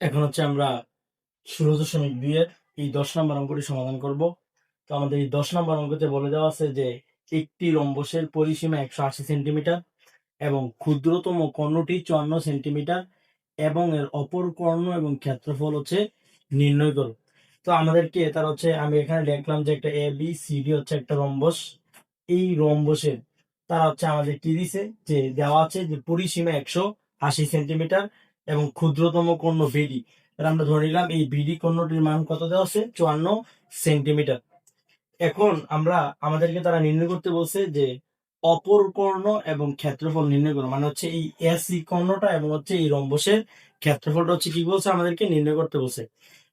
এখন হচ্ছে আমরা ষোলো দশমিক দুই এর এই দশ নম্বর অঙ্কটি সমাধান করব। তো আমাদের এই দশ নম্বর অঙ্কতে বলে দেওয়া আছে যে একটি রম্বসের পরিসীমা একশো আশি সেন্টিমিটার এবং ক্ষুদ্রতম কর্ণটি চুয়ান্ন সেন্টিমিটার এবং এর অপর কর্ণ এবং ক্ষেত্রফল হচ্ছে নির্ণয় করো। তো আমাদেরকে তার হচ্ছে আমি এখানে দেখলাম যে একটা এ বি সি ডি হচ্ছে একটা রম্বস এই রম্বসের তারা হচ্ছে আমাদের কি দিছে? যে দেওয়া আছে যে পরিসীমা একশো আশি সেন্টিমিটার এবং ক্ষুদ্রতম কর্ণ বিডি তাহলে আমরা ধরে নিলাম এই বিডি কর্ণটির মান কত দেওয়া আছে চুয়ান্ন সেন্টিমিটার। এখন আমরা আমাদেরকে তারা নির্ণয় করতে বলছে যে অপর কর্ণ এবং ক্ষেত্রফল নির্ণয় করো। মানে হচ্ছে এই এসি কর্ণটা এবং হচ্ছে এই রম্বসের ক্ষেত্রফলটা হচ্ছে কি বলছে? আমাদেরকে নির্ণয় করতে বলছে।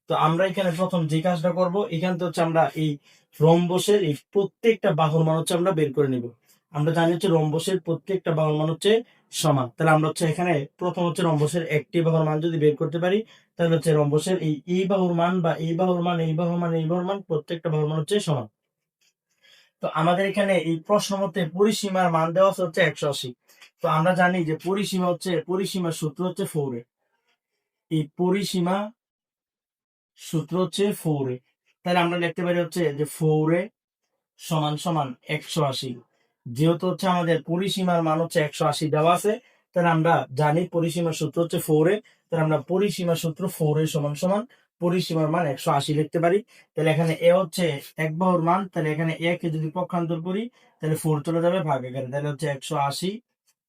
তো আমরা এখানে প্রথম যে কাজটা করব, এখান থেকে হচ্ছে আমরা এই রম্বসের এই প্রত্যেকটা বাহুর মান হচ্ছে আমরা বের করে নিব। আমরা জানি হচ্ছে রম্বসের প্রত্যেকটা বাহুর মান হচ্ছে সমান। তাহলে আমরা হচ্ছে এখানে প্রথম হচ্ছে রম্বসের একটি বাহুর মান যদি বের করতে পারি, তাহলে হচ্ছে রম্বসের এই এই বাহুর মান বা এই বাহুর মান এই বাহুর মান এই বাহুর মান প্রত্যেকটা বাহুর মান হচ্ছে সমান। তো আমাদের এখানে এই প্রশ্ন মতে পরিসীমার মান দেওয়া হচ্ছে একশো আশি। তো আমরা জানি যে পরিসীমা হচ্ছে পরিসীমার সূত্র হচ্ছে ফোরে এই পরিসীমা সূত্র হচ্ছে ফোরে তাহলে আমরা লিখতে পারি হচ্ছে যে ফোরে সমান সমান একশো আশি। যেহেতু হচ্ছে আমাদের পরিসীমার মান হচ্ছে একশো আশি দেওয়া আছে, তাহলে আমরা জানি পরিসীমার সূত্র হচ্ছে ফোরে তাহলে আমরা পরিসীমা সূত্র ফোরে সমান সমান পরিসীমার মান একশো আশি লিখতে পারি। তাহলে এখানে এ হচ্ছে এক বাহুর মান, তাহলে এখানে এ কে যদি পক্ষান্তর করি, তাহলে ফোর চলে যাবে ভাগ এখানে, তাহলে হচ্ছে একশো আশি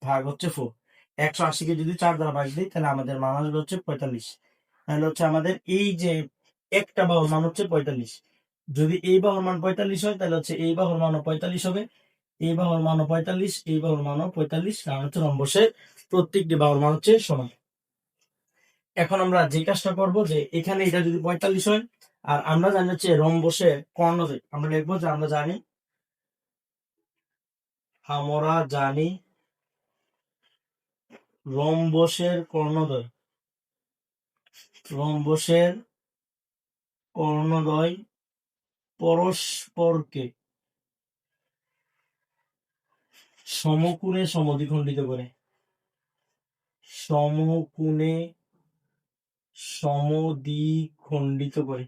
ভাগ হচ্ছে ফোর একশো আশিকে যদি চার দ্বারা ভাগ দিই, তাহলে আমাদের মান আসবে হচ্ছে পঁয়তাল্লিশ। তাহলে হচ্ছে আমাদের এই যে একটা বাহুর মান হচ্ছে পঁয়তাল্লিশ। যদি এই বাহুর মান পঁয়তাল্লিশ হয়, তাহলে হচ্ছে এই বাহুর মানও পঁয়তাল্লিশ হবে। এই বাহুর মানও পঁয়তাল্লিশ এই বাহুর মানও পঁয়তাল্লিশ কারণ হচ্ছে রম্বসের প্রত্যেকটি বাহুর মান হচ্ছে সমান। এখন আমরা যে কাজটা করব যে এখানে এটা যদি পঁয়তাল্লিশ হয়, আর আমরা জানি হচ্ছে রম্বসে কর্ণদয় আমরা লিখব যে আমরা জানি আমরা জানি রম্বসের কর্ণদয় রম্বসের কর্ণদয় পরস্পরকে সমকোণে সমদ্বিখণ্ডিত করে। সমকোণে সমদ্বিখণ্ডিত করে।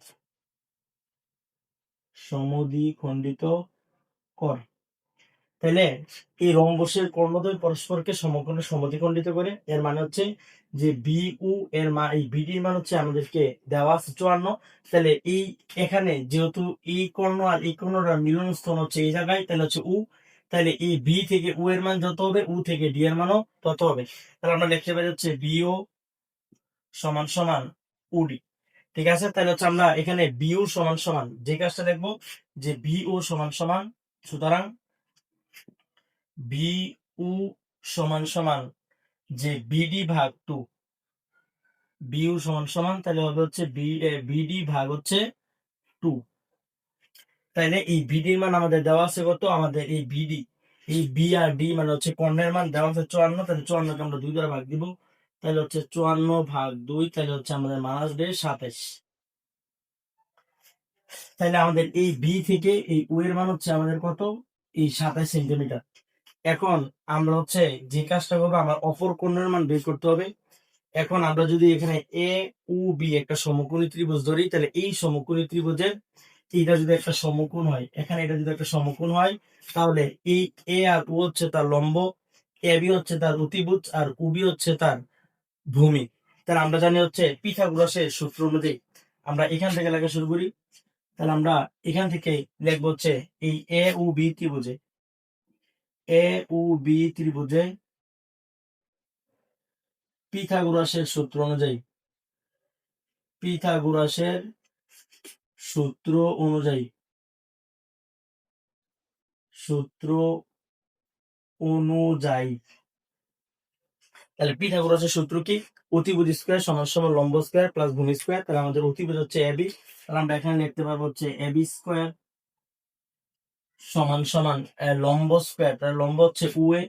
সমদ্বিখণ্ডিত করে। তাহলে এই রম্বসের কর্ণদ্বয় পরস্পরকে সমকোণে সমদ্বিখণ্ডিত করে, এর মানে হচ্ছে যে বি উ এর মান এই বিডির মান হচ্ছে আমাদেরকে দেওয়া চুয়ান্ন। তাহলে এই, এখানে যেহেতু এই কর্ণ আর এই কর্ণটা মিলনস্থল হচ্ছে এই জায়গায় তাহলে হচ্ছে উ তাহলে এই বি থেকে উ এর মান যত হবে উ থেকে ডি এর মানও তত হবে। তাহলে আমরা লিখতে পারি হচ্ছে বিও সমান সমান উডি ঠিক আছে? তাহলে হচ্ছে আমরা এখানে বিউ সমান সমান, যে কাজটা দেখব, যে বিও সমান সমান, সুতরাং বি উ সমান সমান যে বিডি ভাগ টু বিউ সমান সমান, তাহলে হবে হচ্ছে বিডি ভাগ হচ্ছে টু তাইলে এই বিডির মান আমাদের দেওয়া আছে কত? আমাদের এই বিডি এই বি আর ডি মানে হচ্ছে কর্ণের মান। দেওয়া আছে চুয়ান্ন, তাহলে চুয়ান্নকে আমরা দুই দ্বারা ভাগ দিব। তাহলে হচ্ছে চুয়ান্ন ভাগ দুই, তাহলে হচ্ছে আমাদের মান আসবে সাতাশ তাহলে আমাদের এই বি থেকে এই ও এর মান হচ্ছে আমাদের কত? এই সাতাশ সেন্টিমিটার। এখন আমরা হচ্ছে যে কাজটা করব, আমার অপর কর্ণের মান বের করতে হবে। এখন আমরা যদি এখানে এ ও বি একটা সমকোণী ত্রিভুজ ধরি, তাহলে এই সমকোণী ত্রিভুজের এইটা যদি একটা সমকোণ হয়, এখানে এটা যদি একটা সমকোণ হয়, তাহলে এই এ আর ও হচ্ছে তার লম্ব এ বি হচ্ছে তার অতিভুজ আর উবি হচ্ছে তার ভূমি। তাহলে আমরা জানি হচ্ছে পিথাগোরাসের সূত্র অনুযায়ী আমরা এখান থেকে লেখা শুরু করি। তাহলে আমরা এখান থেকে লিখব হচ্ছে এই এ ও বি ত্রিভুজে। এ ও বি ত্রিভুজে পিথাগোরাসের সূত্র অনুযায়ী, পিথাগোরাসের সূত্র অনুযায়ী সূত্র অনুযায়ী, তাহলে পিথাগোরাসের সূত্র কি? অতিভুজ স্কোয়ার সমান সমান লম্ব স্কোয়ার প্লাস ভূমি তাহলে আমাদের অতিভুজ হচ্ছে এবি তাহলে আমরা এখানে লিখতে পারব হচ্ছে এবি স্কোয়ার সমান সমান লম্ব স্কোয়ার তাহলে লম্ব হচ্ছে উএ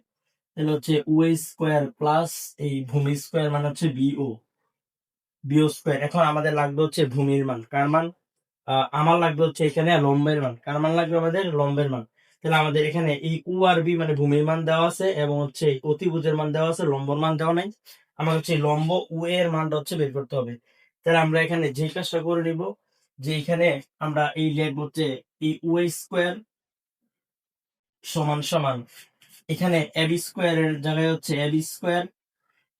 তাহলে হচ্ছে উএ স্কোয়ার প্লাস এই ভূমি স্কোয়ার মানে হচ্ছে বিও বিও স্কোয়ার এখন আমাদের লাগবে হচ্ছে ভূমির মান, কার মান? আমার লাগবে হচ্ছে এখানে লম্বের মান। কার মান লাগবে আমাদের? লম্বের মান। তাহলে আমাদের এখানে এই উ আর বি মানে ভূমির মান দেওয়া আছে এবং হচ্ছে অতিভুজের মান দেওয়া আছে, লম্বর মান দেওয়া নাই। আমার হচ্ছে লম্ব উ এর মানটা হচ্ছে বের করতে হবে। তাহলে আমরা এখানে যে কাজটা করে নিব, যে এখানে আমরা এই লিখব হচ্ছে এই ওয়ে স্কোয়ার সমান সমান। এখানে এবি স্কোয়ারের জায়গায় হচ্ছে এবি স্কোয়ার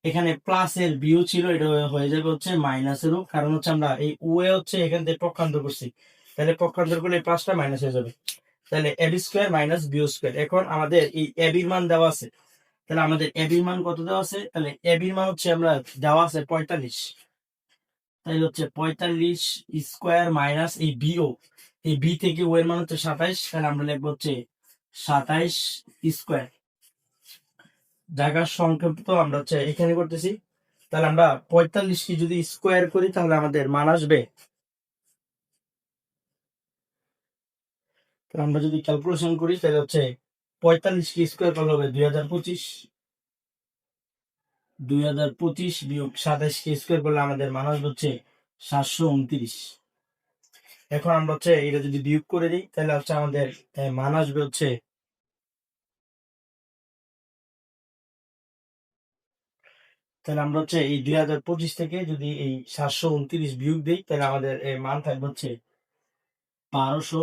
এখানে প্লাস এর বিও ছিল, এটা হয়ে যাবে হচ্ছে মাইনাসেরও কারণ হচ্ছে আমরা এই ওয়ে হচ্ছে এখান থেকে পক্ষান্তর করছি। তাহলে পক্ষান্তর করলে প্লাসটা মাইনাস হয়ে যাবে। তাহলে AB square minus BO square এখন আমাদের এই এবির মান দেওয়া আছে। তাহলে আমাদের এবির মান কত দেওয়া আছে? তাহলে এবির মান হচ্ছে আমরা দেওয়া আছে পঁয়তাল্লিশ। তাহলে হচ্ছে পঁয়তাল্লিশ স্কোয়ার মাইনাস এই বিও এই বি থেকে ও এর মান হচ্ছে সাতাইশ, তাহলে আমরা লিখব হচ্ছে সাতাইশ স্কোয়ার জায়গার সংক্ষিপ্ত আমরা হচ্ছে এখানে করতেছি। তাহলে আমরা পঁয়তাল্লিশ কে যদি স্কোয়ার করি, তাহলে আমাদের মান আসবে। আমরা যদি ক্যালকুলেশন করি, তাহলে হচ্ছে পঁয়তাল্লিশ কে স্কোয়ার করলে হবে দুই হাজার পঁচিশ। দুই হাজার পঁচিশ বিয়োগ সাতাইশ কে স্কোয়ার করলে আমাদের মান আসবে হচ্ছে সাতশো উনত্রিশ। এখন আমরা হচ্ছে এটা যদি বিয়োগ করে দিই, তাহলে হচ্ছে আমাদের মান আসবে হচ্ছে তাহলে আমরা হচ্ছে এই দুই হাজার পঁচিশ থেকে যদি এই সাতশো উনত্রিশ বিয়োগ দিই, তাহলে আমাদের এই মান থাকবে হচ্ছে বারোশো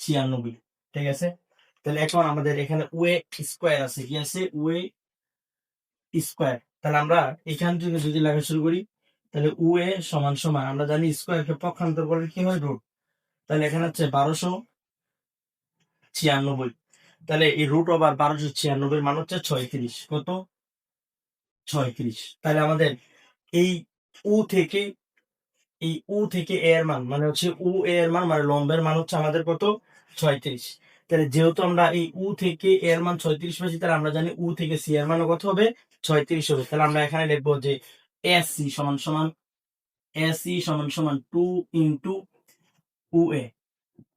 ছিয়ানব্বই, ঠিক আছে? তাহলে এখন আমাদের এখানে ওয়ে স্কোয়ার আছে, কি আছে? ওয়ে স্কোয়ার তাহলে আমরা এখান থেকে যদি লেখা শুরু করি, তাহলে ওয়ে সমান সমান, আমরা জানি স্কোয়ারকে পক্ষান্তর করলে কি হয়? রুট তাহলে এখানে হচ্ছে বারোশো ছিয়ানব্বই। তাহলে এই রুট ওভার বারোশো ছিয়ানব্বই মান হচ্ছে ছয়ত্রিশ। কত? ছয়ত্রিশ। তাহলে আমাদের এই উ থেকে, এই উ থেকে এ এর মান মানে হচ্ছে উ এ এর মান মানে লম্বের মান হচ্ছে আমাদের কত? ছয়ত্রিশ। তাহলে যেহেতু আমরা এই উ থেকে এ এর মান ছয়ত্রিশ পাচ্ছি তাহলে আমরা জানি উ থেকে সি এর মানও কত হবে? ছয়ত্রিশ হবে। তাহলে আমরা এখানে লিখব যে এস সি সমান সমান, এস সি সমান সমান টু ইন্টু উ এ।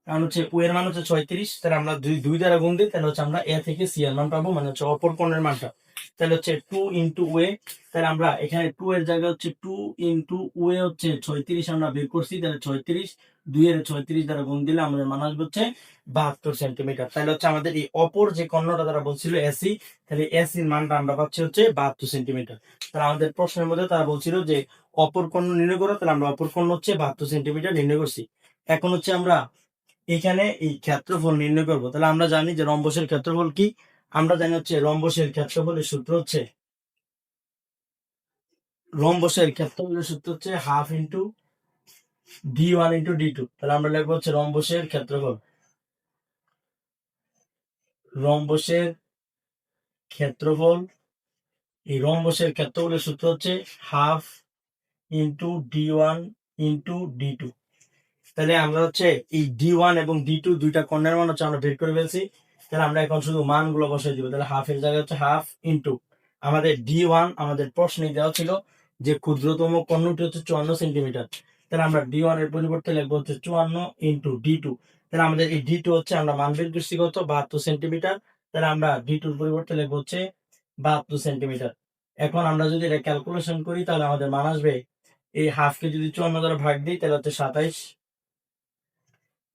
কারণ হচ্ছে উ এর মান হচ্ছে ছয়ত্রিশ, তাহলে আমরা দুই দুই দ্বারা গুণ দিই, তাহলে হচ্ছে আমরা এ থেকে সি এর মান পাবো মানে হচ্ছে অপর কোণের মানটা। তাহলে হচ্ছে টু ইন্টু ওয়ে তাহলে আমরা এখানে টু এর জায়গায় হচ্ছে টু ইন্টু ওয়ে হচ্ছে ছয়ত্রিশ আমরা বের করছি, তাহলে ছয়ত্রিশ, দুই এর ছয়ত্রিশ দ্বারা গুণ দিলে আমাদের মান আসবে হচ্ছে বাহাত্তর সেন্টিমিটার। তাহলে হচ্ছে আমাদের এই অপর যে কর্ণটা তারা বলছিল এসি তাহলে এসির মানটা আমরা পাচ্ছি হচ্ছে বাহাত্তর সেন্টিমিটার। তাহলে আমাদের প্রশ্নের মধ্যে তারা বলছিল যে অপর কর্ণ নির্ণয় করো, তাহলে আমরা অপর কর্ণ হচ্ছে বাহাত্তর সেন্টিমিটার নির্ণয় করছি। এখন হচ্ছে আমরা এখানে এই ক্ষেত্রফল নির্ণয় করব। তাহলে আমরা জানি যে রম্বসের ক্ষেত্রফল কি? আমরা জানি হচ্ছে রম্বসের ক্ষেত্রফলের সূত্র হচ্ছে রম্বসের ক্ষেত্রফলের সূত্র হচ্ছে half into D one into D two. তাহলে আমরা লিখব হচ্ছে রম্বসের ক্ষেত্রফল। রম্বসের ক্ষেত্রফল, এই রম্বসের ক্ষেত্রফলের সূত্র হচ্ছে half into D one into D two. তাহলে আমরা হচ্ছে এই ডি ওয়ান এবং ডি টু দুইটা কর্ণের মান হচ্ছে আমরা বের করে ফেলছি। তাহলে আমরা এখন শুধু মানগুলো বসাই দিব। তাহলে হাফ এর জায়গায় হচ্ছে হাফ ইন্টু আমাদের ডি ওয়ান আমাদের প্রশ্নে দেওয়া ছিল যে ক্ষুদ্রতম কর্ণটি হচ্ছে চুয়ান্ন সেন্টিমিটার। তাহলে আমরা ডি ওয়ানের পরিবর্তে লিখব হচ্ছে চুয়ান্ন ইন্টু ডি টু তাহলে আমাদের এই ডি টু হচ্ছে আমরা মান বের করছি কত? বাহাত্তর সেন্টিমিটার। তাহলে আমরা ডি টুর পরিবর্তে লিখব হচ্ছে বাহাত্তর সেন্টিমিটার। এখন আমরা যদি এটা ক্যালকুলেশন করি তাহলে আমাদের মান আসবে এই হাফকে যদি চুয়ান্ন দ্বারা ভাগ দিই তাহলে হচ্ছে সাতাইশ।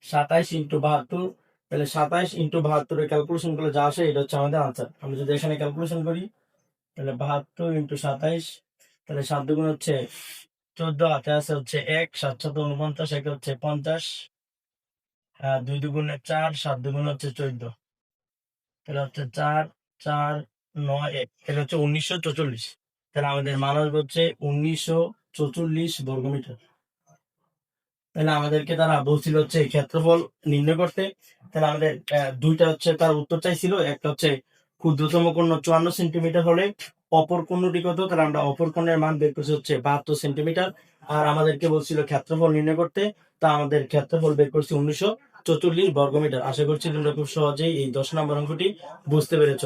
সাতাইশ ইন্টু বাহাত্তর তাহলে সাতাইশ ইন্টু বাহাত্তরের ক্যালকুলেশন করলে যা আসে এটা হচ্ছে আমাদের আনসার আমরা যদি এখানে ক্যালকুলেশন করি তাহলে বাহাত্তর ইন্টু সাতাইশ তাহলে সাত দুগুণ হচ্ছে চোদ্দ হাতে আছে হচ্ছে এক সাত সাত উনপঞ্চাশ একে হচ্ছে পঞ্চাশ আহ, দুই দুগুণে চার সাত দুগুণ হচ্ছে চোদ্দ। তাহলে হচ্ছে চার চার নয় এক তাহলে হচ্ছে উনিশশো চৌচল্লিশ। তাহলে আমাদের মান হচ্ছে উনিশশো চৌচল্লিশ বর্গমিটার। তাহলে আমাদেরকে তারা বলছিল হচ্ছে ক্ষেত্রফল নির্ণয় করতে। তাহলে আমাদের দুইটা হচ্ছে তার উত্তর চাইছিল, একটা হচ্ছে ক্ষুদ্রতম কোণ চুয়ান্ন সেন্টিমিটার হলে অপর কোণটি কত? তাহলে আমরা অপর কোণের মান বের করছি হচ্ছে বাহাত্তর সেন্টিমিটার। আর আমাদেরকে বলছিল ক্ষেত্রফল নির্ণয় করতে, তা আমাদের ক্ষেত্রফল বের করছি উনিশশো চৌচল্লিশ বর্গমিটার। আশা করছি তোমরা খুব সহজেই এই দশ নম্বর অঙ্কটি বুঝতে পেরেছ।